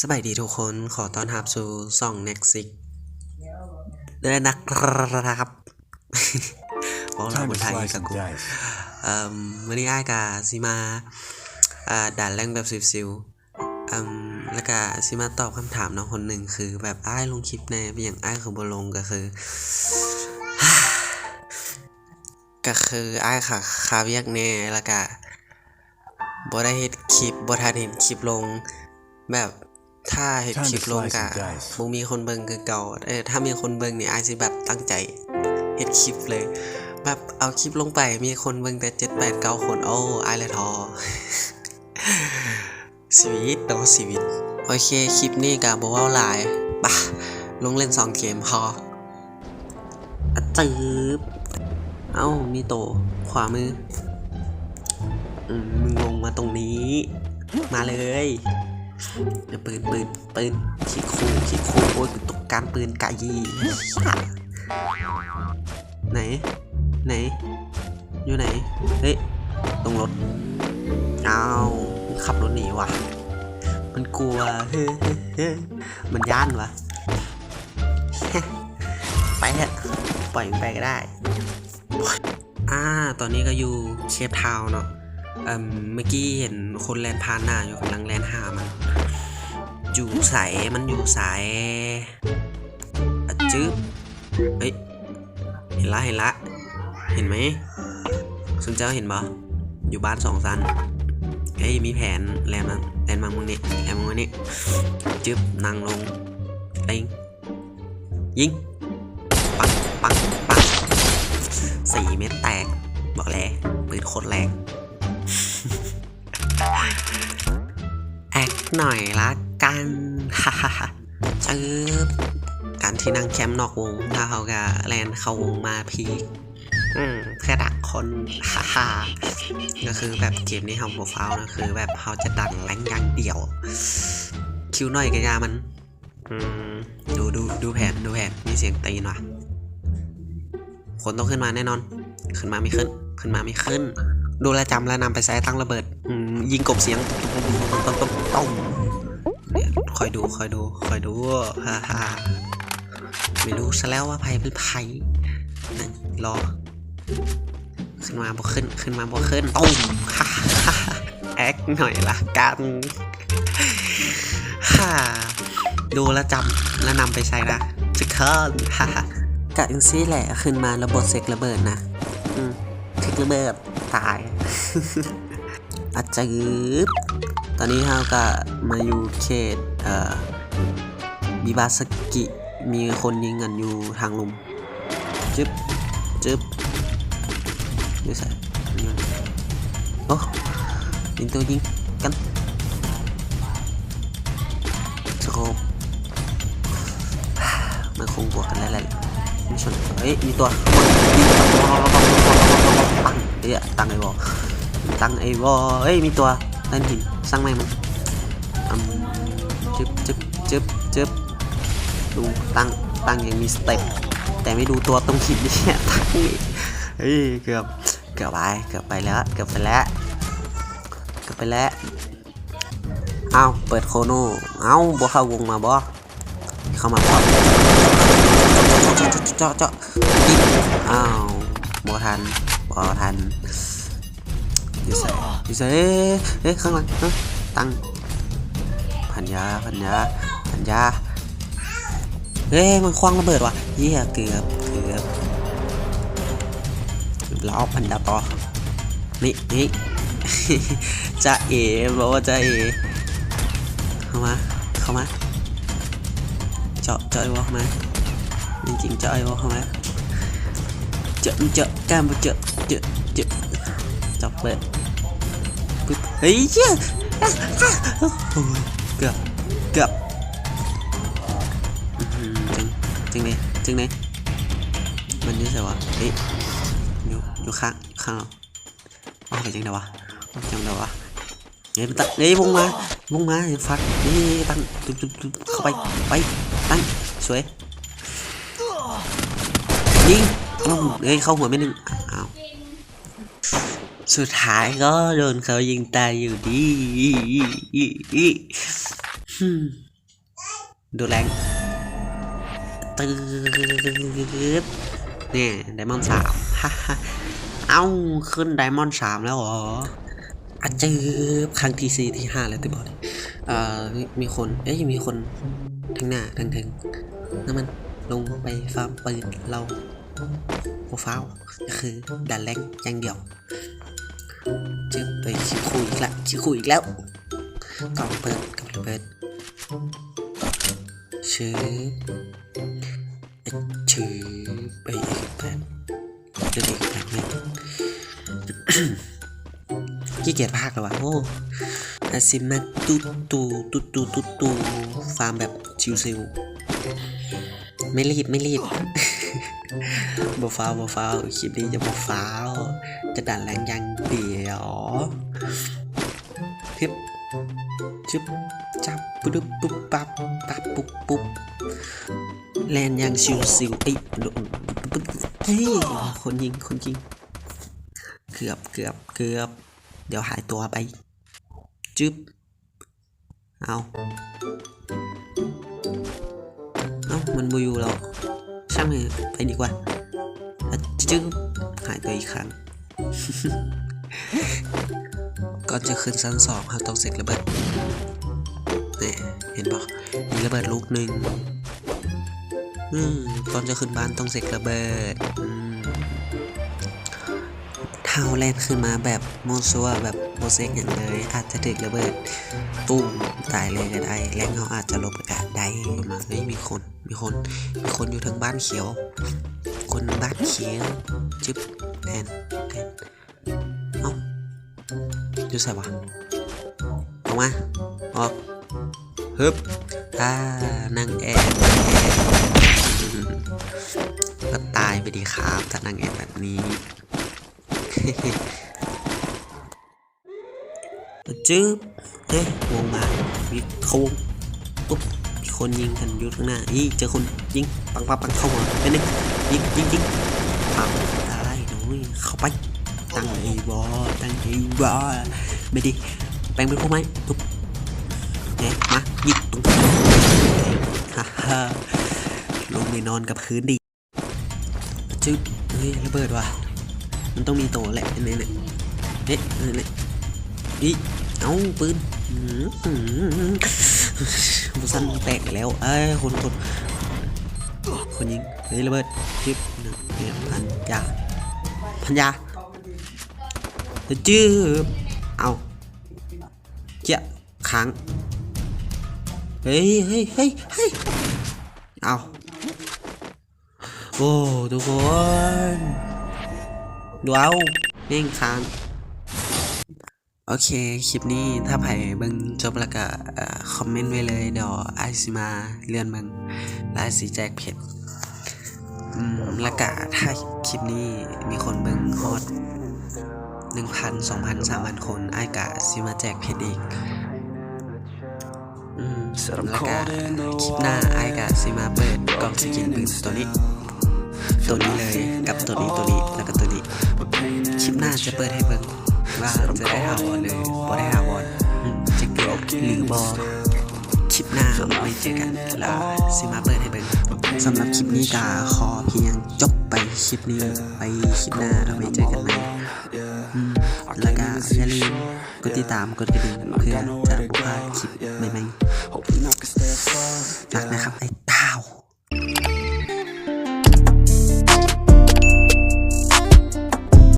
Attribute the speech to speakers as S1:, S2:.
S1: สบายดีทุกคนขอต้อนรับสู่ซ่อง Nexic ด้วยนะครับเพราะเรา
S2: Time
S1: ค
S2: to
S1: นไทย
S2: slice
S1: กับ
S2: and
S1: กู
S2: dice.
S1: เอ่อวันนี้อ้ายกาซิมาอ่าด่านแรงแบบซิวๆอืมแล้วก็ซิมาตอบคำถามน้องคนหนึ่งคือ แบบอ้ายลงคลิปแน่เป็นอย่างอ้ายคือบลงก็คือก็คืออ้ายค่ะคาเวียกแน่แล้วก็บ่ได้เฮ็ดคลิปบ่ทันเห็นคลิปลงแบบ ถ้าเฮ็ดคลิปลงกะ
S2: Time to slice and dice
S1: บ่มีคนเบิ่งคือเก่าเออถ้ามีคนเบิ่งนี่อ้ายสิแบบตั้งใจเฮ็ดคลิปเลย แบบเอาคลิปลงไปมีคนเบิ่งแต่เจ็ดแปดเก้าคนโอ้อายเลยทอชีวิตเนาะชีวิต โอเคคลิปนี้กับ่เว้าหลายปะลงเล่นสองเกมพออะจืบเอ้ามีโตขวามือ อืมมึงลงมาตรงนี้ มาเลยเดี๋ยว ปืนปืนปืนขี้คูขี้คูโอ้ยกูตกการปืนไก่ยีไหน ไหน อยู่ไหน เฮ้ย ตรงรถอ้าวขับรถหนีว่ะ มันกลัวเฮ้ยเฮ้ยเฮ้ยมันย่านวะไปเถอะปล่อยมันไปก็ได้ อ่า ตอนนี้ก็อยู่เชฟทาวเนาะ เมื่อกี้เห็นคนแลนผ่านหน้าอยู่กำลังแลนหามัน อยู่ใสมันอยู่สอะจึ๊บเฮ้ย เห็นละเห็นละ เห็นไหมสุนเจ้าเห็นบ่อยู่บ้านสองซันเฮ้ยมีแผนแลนมาแลนมามึงนี่แลนมามึงนี่จึ๊บนั่งลงเต็งยิง ปัง ปัง ปังสี่เม็ดแตก บอกแล้วปืนโคตรแรง หน่อยละกันฮ่าฮ่าฮ่าจืบการที่นั่งแคมป์นอกวงถ้าเขาก็แลนเข้าวงมาพีคอืมเพื่อดักคนฮ่าฮ่าก็คือแบบเกมนี้ทำโปรไฟล์นะคือแบบเขาจะดันแรงอย่างเดียว คิวหน่อยกระยามัน อืม ดูดูดูแผนดูแผนมีเสียงตีนว่ะ คนต้องขึ้นมาแน่นอน ขึ้นมาไม่ขึ้น ขึ้นมาไม่ขึ้น ดูแลจำแล้วนำไปใส่ตั้งระเบิด ยิงกบเสียงต้มต้มต้มต้มเนี่ยคอยดูคอยดูคอยดูฮ่าฮ่าไม่รู้ซะแล้วว่าไพ่เป็นไพ่รอ ขึ้นมาบ่ขึ้นขึ้นมาบ่ขึ้นต้มฮ่าฮ่าฮ่าแอคหน่อยละกันฮ่าดูแลวจำแล้วนำไปใส่นะจะเคินฮ่าฮ่ากะอินซี่แหละขึ้นมาระบบเซ็กระเบิดนะอืมเซ็กระเบิดตาย อาจจะยืบตอนนี้เราก็มาอยู่เขตเอ่อบิบาสกิ มีคนยิงกันอยู่ทางลุม จึ๊บ จึ๊บนี่ใส่ยิงโอ้ยิงตัวยิงกันสโคปมันคงบวกกันแล้วแหละไม่ชนเฮ้ย มีตัวปังเดี๋ยตังไอ้บอก ตั้งไอ้บอเฮ้ยมีตัวนั่นหินสร้างแม่งมันอืมจึ๊บจึ๊บจึ๊บจึ๊บดูตั้งตั้งยังมีสเต็ปแต่ไม่ดูตัวตรงหินเนี่ยตั้งนี่เฮ้ยเกือบเกือบไปเกือบไปแล้วเกือบไปแล้วเกือบไปแล้วเอาเปิดโคโนเอาบ่เข้าวงมาบ่เข้ามาบ่เจาะเจาะยิงอ้าวบอทันบอทัน อยู่ใส่อยู่ใส่เอ้ยเอ้ยข้างหลังเอ้ยตั้งพันยาพันยาพันยาเฮ้ยมันคว้างระเบิดว่ะเยี่ยเกือบเกือบเราเอาพันยาต่อนี่นี่จะเอ๋บอกว่าจะเอ๋เข้ามาเข้ามาเจาะเจาะไอ้วะเข้ามาจริงๆจะไอ้วะเข้ามาเจาะเจาะกล้ามเจาะเจาะเจาะจับเปิด ปึ๊บเฮ้ยเจ้าอ่ยเกือบเกือบจึงจึงเลยจึงเลยมันอยุ่ใส่วะเฮ้ยอยู่อยู่ข้างข้างเราอ๋อไปจังเดี๋ยววะจังเดี๋ยววะเฮ้ยมันตั้งเฮ้ยวงมาวงมาเดี๋ยฟัดนี่ตั้งตุ๊บตุ๊บตุ๊บเข้าไปไปตั้งสวยยิงเอ้ยเข้าหัวไม่หนึ่งอ้ สุดท้ายก็โดนเขายิงตายอยู่ดีฮึมดูแรงตืดเนี่ยไดมอนด์สามฮ่าฮ่าเอ้า ขึ้นไดมอนด์สามแล้วเหรออาจืบครั้งที่สี่ที่ห้าแล้วติบอลเอ่อมีมีคน เอ้ยมีคนทั้งหน้าทั้งถึงนั่นมันลงไปฟาร์มปืนเราโปรฟ้าวก็คือดันแรงอย่างเดียว จึบไปคิวคูอีกแล้วคิวคูอีกแล้วกล่องเปิดกับระเบิดชื้อชื้อไปอีกแบบจะอีกแบบหนึงขี้เกียจพากแล้ววะโอ้อาซิมาตูตูตูตูตูตูฟาร์มแบบชิวๆไม่รีบ ไม่รีบ บฟาวบฟาวคลิปนี้จะบฟาว จะดันแรงยังเดียวพึบชึบจับปุ๊บปุ๊บปั๊บปั๊บปุ๊บปุ๊บแลนยังชิวซิวไอ้ยโดนปุ๊บเฮ้ยคนยิงคนยิง เกือบเกือบเกือบ เดี๋ยวหายตัวไปจึ๊บเอา เอ้ามันบูอยู่แล้ว ช่างเลยไปดีกว่าจึ๊หายตัวอีกครั้งก่อนจะขึ้นชั้นสองเราต้องเสกระเบิดนี่เห็นปะมีระเบิดลูกหนึ่งอืมก่อนจะขึ้นบ้านต้องเสกระเบิดอืมเท้าแลนขึ้นมาแบบโมซัวแบบโบเซ็กอย่างเลยอาจจะถึกระเบิดตุ้มตายเลยก็ได้แรงเขาอาจจะลบอากาศได้มาเฮ้ยมีคน มีคน มีคนอยู่ทางบ้านเขียว คนบ้านเขียวจึ๊บแทนแทนเอ้าอยู่ใส่วะออกมา ออกฮึบอ่านางแอนนางแอบก็ตายไปดีครับถ้านางแอนแบบนี้จืบเฮ้ยวงมามีโค้งปุ๊บ คนยิงกันอยู่ข้างหน้าอีเจอคนยิงปังปังปังเข้าหัวไปหนึ่งยิงยิงยิงปังได้น้อยเข้าไปตั้งไอ้บอตั้งไอ้บอไม่ดีแปลงเป็นพวกไม้ปุ๊บเนี่ยมายิงตรงฮ่าฮ่าลงไปนอนกับพื้นดิจืบเฮ้ยระเบิดว่ะมันต้องมีโตแหละเนี่ยเนี่ยเอ๊ะเนี่ยอีเอ้าปืนอื้อหือ บุสันแตกแล้ว เอ้ยคนคนคนยิงเฮ้ยระเบิดจิ๊บเนี่ยพันยาพันยาจืบเอาเจ๊ะค้างเฮ้ยเฮ้ยเฮ้ยเฮ้ยเอาโอ้ทุกคนดูเอาเน่งค้าง โอเค คลิปนี้ถ้าไผ่เบิ่งจบแล้วก็คอมเมนต์ไว้เลย เดี๋ยวไอซิมาเลื่อนเบิ่งและไอซิแจกเพจแล้วก็ถ้าคลิปนี้มีคนเบิ่งฮอดหนึ่งพันสองพันสามพันคน ไอายกะซิมาแจกเพจอีกแล้วก็คลิปหน้าไอายกะซิมาเปิดกล่องสกินปืนตัวนี้ตัวนี้เลยกับตัวนี้ตัวนี้แล้วก็ตัวนี้ คลิปหน้าจะเปิดให้เบิ่ง ว่าจะได้หาวอนหรือบ่ได้หาวอนจะเกิดหรือบอคลิปหน้าไม่เจอกันแล้วสิมาเปิดให้เบิ่งสำหรับคลิปนี้ก็ขอเพียงจบไปคลิปนี้ไปคลิปหน้าไว้เจอกันใหม่แล้วก็อย่าลืมกดติดตามกดกระดิ่งเพื่อจะบ่พลาดคลิปใหม่ๆฝากนะครับไอ้ตา